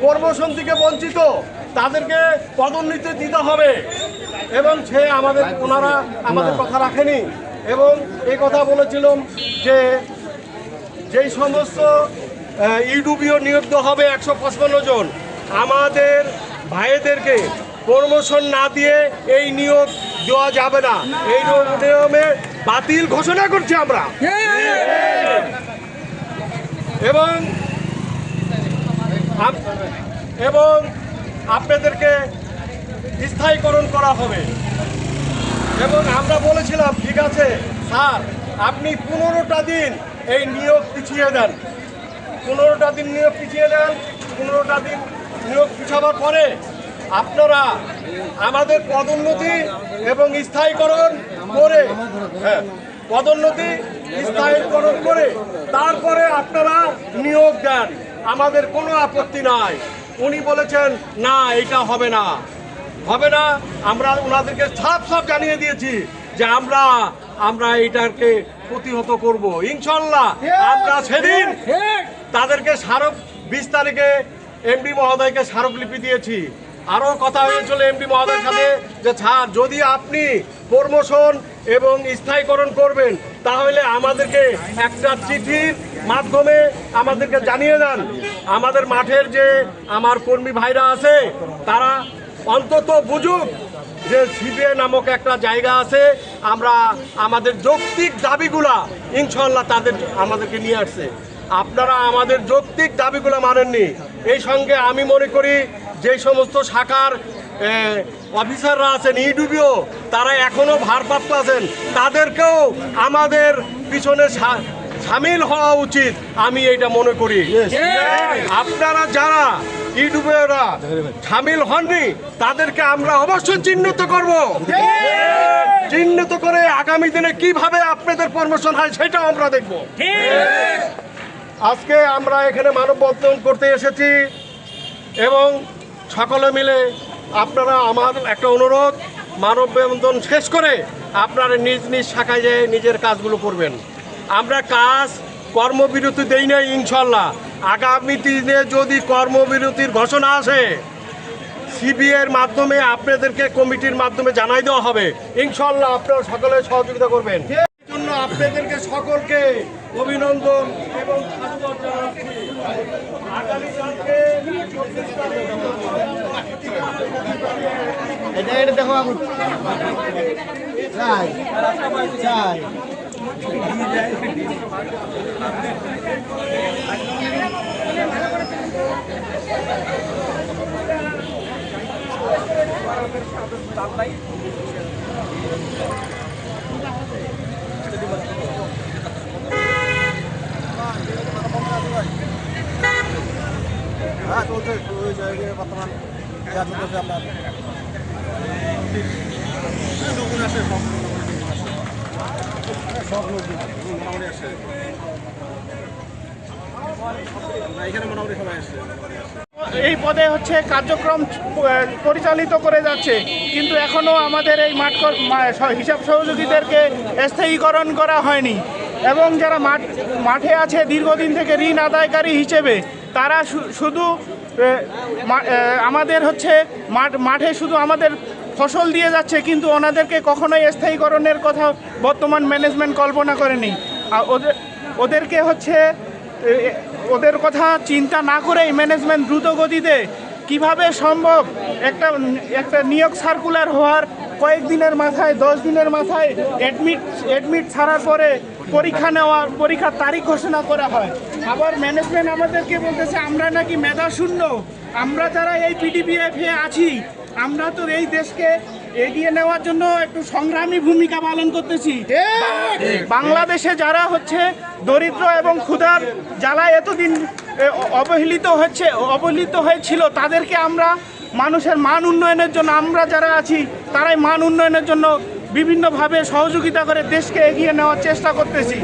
Promotion থেকে বঞ্চিত তাদেরকে পদোন্নতি দিতে হবে। এবং সে আমাদের ওনারা আমাদের কথা রাখেনি। এবং এই কথা বলেছিলাম যে যেই সমস্ত ইউডুবিও নিয়োগ হবে একশো পঁচপান্ন জন আমাদের ভাইদেরকে প্রমোশন না দিয়ে এই নিয়োগ দেওয়া যাবে না। এই নিয়মে বাতিল ঘোষণা করছি আমরা। এবং এবং আপনাদেরকে স্থায়ীকরণ করা হবে। এবং আমরা বলেছিলাম, ঠিক আছে, স্যার, আপনি পনেরোটা দিন এই নিয়োগ পিছিয়ে দেন। পনেরোটা দিন নিয়োগ পিছিয়ে দেন, পনেরোটা দিন নিয়োগ পিছাবার পরে আপনারা আমাদের পদোন্নতি এবং স্থায়ীকরণ করে হ্যাঁ পদোন্নতি, স্থায়ীকরণ করে তারপরে আপনারা নিয়োগ দেন। আমাদের কোনো আপত্তি নাই। উনি বলেছেন, না, এটা হবে না। হবে না, আমরা ওনাদেরকে সাফ সাফ জানিয়ে দিয়েছি যে আমরা আমরা এটাকে প্রতিহত করব। ইনশাল্লাহ, আমরা সেদিন তাদেরকে স্মারক বিশ তারিখে এমডি মহোদয়কে স্মারকলিপি দিয়েছি। আরও কথা হয়েছিল এমডি মহোদয়ের সাথে যে স্যার যদি আপনি প্রমোশন এবং স্থায়ীকরণ করবেন, তাহলে আমাদেরকে একটা চিঠির মাধ্যমে আমাদেরকে জানিয়ে দেন, আমাদের মাঠের যে আমার কর্মী ভাইরা আছে, তারা অন্তত বুঝুক যে সিবিআই নামক একটা জায়গা আছে, আমরা আমাদের যৌক্তিক দাবিগুলা ইনশাল্লাহ তাদের, আমাদেরকে নিয়ে আসছে। আপনারা আমাদের যৌক্তিক দাবিগুলো মানেননি। এই সঙ্গে আমি মনে করি যে সমস্ত শাখার অফিসাররা আছেন, ইডুবিও, তারা এখনও ভারপ্রাপ্ত আছেন। তাদেরকেও আমাদের পিছনে সামিল হওয়া উচিত আমি এটা মনে করি। আপনারা যারা ইউটিউবেরা সামিল হননি তাদেরকে আমরা অবশ্যই চিহ্নিত করব। চিহ্নিত করে আগামী দিনে কীভাবে আপনাদের প্রমোশন হয় সেটাও আমরা দেখব। আজকে আমরা এখানে মানববন্ধন করতে এসেছি এবং সকলে মিলে আপনারা আমার একটা অনুরোধ মানববন্ধন শেষ করে আপনারা নিজ নিজ শাখায় যেয়ে নিজের কাজগুলো করবেন। আমরা কাজ, কর্মবিরতি দেই নাই, ইনশাল্লাহ। আগামী দিনে যদি কর্মবিরতির ঘোষণা আসে সিবিএর মাধ্যমে আপনাদেরকে কমিটির মাধ্যমে জানাই দেওয়া হবে। ইনশাল্লাহ আপনারা সকলে সহযোগিতা করবেন। জন্য আপনাদেরকে সকলকে অভিনন্দন এবং এটা এটা দেখো চাই চাই। হ্যাঁ চলছে ওই জায়গায় বর্তমান যা চলতেছে আপনার এই পদে হচ্ছে কার্যক্রম পরিচালিত করে যাচ্ছে। কিন্তু এখনও আমাদের এই মাঠ হিসাব সহযোগীদেরকে স্থায়ীকরণ করা হয়নি। এবং যারা মাঠ মাঠে আছে দীর্ঘদিন থেকে ঋণ আদায়কারী হিসেবে, তারা শুধু আমাদের হচ্ছে মাঠ, মাঠে শুধু আমাদের ফসল দিয়ে যাচ্ছে, কিন্তু ওনাদেরকে কখনোই স্থায়ীকরণের কথা বর্তমান ম্যানেজমেন্ট কল্পনা করেনি। আর ওদের, ওদেরকে হচ্ছে ওদের কথা চিন্তা না করেই ম্যানেজমেন্ট দ্রুত গতিতে কীভাবে সম্ভব একটা একটা নিয়োগ সার্কুলার হওয়ার কয়েকদিনের মাথায়, দশ দিনের মাথায় অ্যাডমিট অ্যাডমিট ছাড়ার পরে পরীক্ষা নেওয়ার, পরীক্ষার তারিখ ঘোষণা করা হয়। আবার ম্যানেজমেন্ট আমাদেরকে বলতেছে, আমরা নাকি মেধা শূন্য। আমরা যারা এই পিডিপিএফ আছি, আমরা তো এই দেশকে এগিয়ে নেওয়ার জন্য একটু সংগ্রামী ভূমিকা পালন করতেছি। বাংলাদেশে যারা হচ্ছে দরিদ্র এবং ক্ষুধার জ্বালায় এতদিন অবহেলিত হচ্ছে, অবহেলিত হয়েছিল, তাদেরকে আমরা মানুষের মান উন্নয়নের জন্য, আমরা যারা আছি তারাই মান উন্নয়নের জন্য বিভিন্নভাবে সহযোগিতা করে দেশকে এগিয়ে নেওয়ার চেষ্টা করতেছি।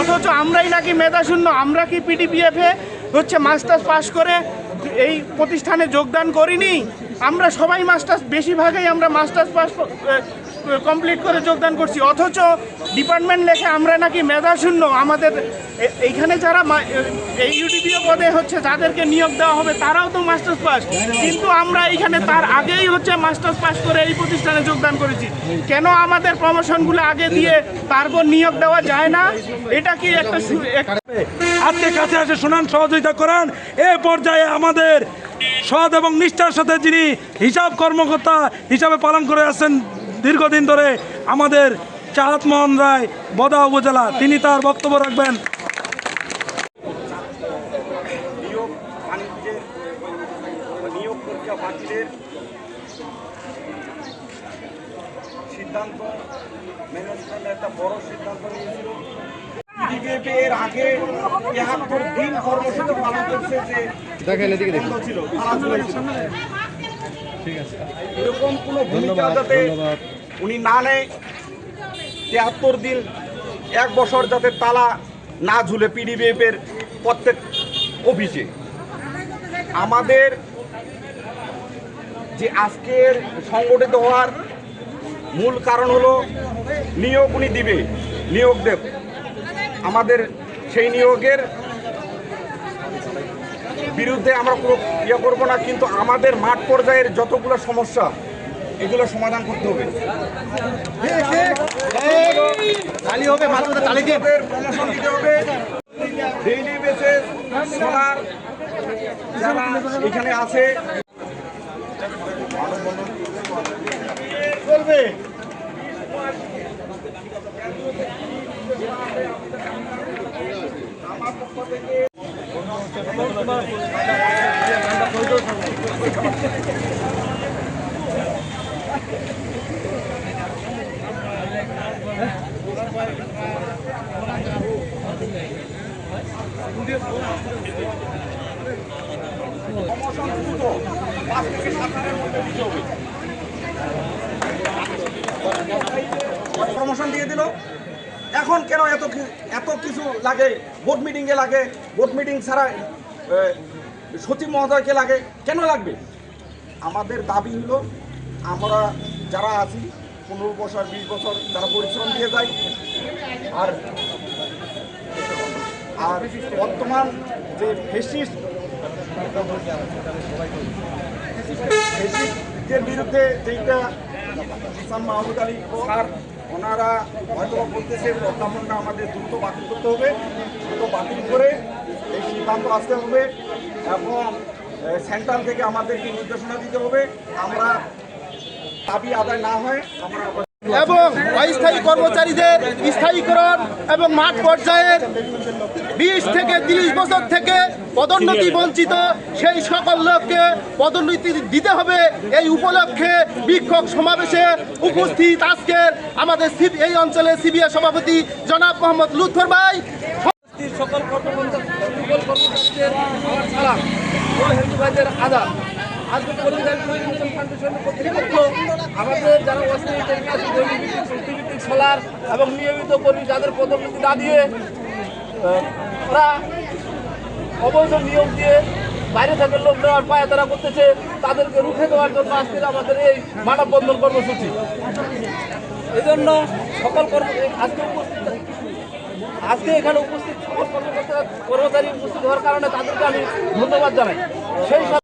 অথচ আমরাই নাকি মেধাশূন্য, আমরা কি পিডিপিএফে হচ্ছে মাস্টার্স পাশ করে এই প্রতিষ্ঠানে যোগদান করিনি? আমরা সবাই মাস্টার্স, বেশিরভাগই আমরা মাস্টার্স পাস কমপ্লিট করে যোগদান করছি। অথচ ডিপার্টমেন্ট লেখে আমরা নাকি মেধা শূন্য। আমাদের এইখানে যারা এই ইউডিপিও পদে হচ্ছে, যাদেরকে নিয়োগ দেওয়া হবে, তারাও তো মাস্টার্স পাস কিন্তু আমরা এইখানে তার আগেই হচ্ছে মাস্টার্স পাস করে এই প্রতিষ্ঠানে যোগদান করেছি। কেন আমাদের প্রমোশনগুলো আগে দিয়ে তারপর নিয়োগ দেওয়া যায় না? এটা কি একটা আজকে কাছে এসে শুনান সহযোগিতা করেন। এ পর্যায়ে আমাদের সৎ এবং নিষ্ঠার সাথে যিনি হিসাব কর্মকর্তা হিসাবে পালন করে আসছেন দীর্ঘদিন ধরে আমাদের চাহাত মোহন রায় বদা উপজেলা তিনি তার বক্তব্য রাখবেন। নিয়োগ প্রক্রিয়া বাতিলের সিদ্ধান্ত ম্যানেজমেন্ট একটা বড় সিদ্ধান্ত নিয়েছিল। এর আগে তেহাত্তর দিন কর্মসূচি পালন করছে যে দেখেন এদিকে ছিল। খেলাধুলা ছিল। এরকম কোনো ভূমিকা যাতে উনি না নেয় তেহাত্তর দিন এক বছর যাতে তালা না ঝুলে পিডিবিএফ এর প্রত্যেক অফিসে। আমাদের যে আজকের সংগঠিত হওয়ার মূল কারণ হলো নিয়োগ উনি দিবে নিয়োগ দেব। আমাদের সেই নিয়োগের বিরুদ্ধে আমরা কোনো ইয়ে করব না কিন্তু আমাদের মাঠ পর্যায়ের যতগুলো সমস্যা এগুলো সমাধান করতে হবে। তালি হবে মাত্র তালি দিয়ে। আমাদের প্রমোশন দিতে হবে। ডেইলি বেসিস সোনার যারা এখানে আছে। চলবে। প্রমোশন দিয়ে দিল। এখন কেন এত এত কিছু লাগে? বোর্ড মিটিংয়ে লাগে। বোর্ড মিটিং ছাড়া সচিব মহোদয়কে লাগে? কেন লাগবে? আমাদের দাবি হলো, আমরা যারা আছি, পনেরো বছর, বিশ বছর যারা পরিশ্রম দিয়ে যাই, আর আর বর্তমান যে ফেসিস্ট, ফেসিস্টের বিরুদ্ধে যেটা হাসান মাহমুদ আলী স্যার, ওনারা হয়তো বলতেছে প্রজ্ঞাপনটা আমাদের দ্রুত বাতিল করতে হবে। দ্রুত বাতিল করে সিদ্ধান্ত আসতে হবে এবং সেন্ট্রাল থেকে আমাদেরকে নির্দেশনা দিতে হবে। আমরা দাবি আদায় না হয় আমরা এবং অস্থায়ী কর্মচারীদের স্থায়ীকরণ এবং মাঠ পর্যায়ের বিশ থেকে তিরিশ বছর থেকে পদোন্নতি বঞ্চিত সেই সকল লোককে পদোন্নতি দিতে হবে। এই উপলক্ষে বিক্ষোভ সমাবেশে উপস্থিত আজকের আমাদের এই অঞ্চলের সিবিআই সভাপতি জনাব মোহাম্মদ লুৎফর ভাই। সকল কর্মকর্তা সকল কর্মচারীদের আমার সালাম। ও হিন্দু ভাইদের আদাব। আজকে কর্তৃপক্ষ আমাদের যারা চুক্তিভিত্তিক সোলার এবং নিয়মিত কর্মী যাদের পদোন্নতি না দিয়ে ওরা অবৈধ নিয়োগ দিয়ে বাইরে থেকে লোক নেওয়ার পায়ে তারা করতেছে, তাদেরকে রুখে দেওয়ার জন্য আজকে আমাদের এই মানববন্ধন কর্মসূচি। এই জন্য সকল কর্ম আজকে আজকে এখানে উপস্থিত সকল কর্মচারী উপস্থিত হওয়ার কারণে তাদেরকে আমি ধন্যবাদ জানাই। সেই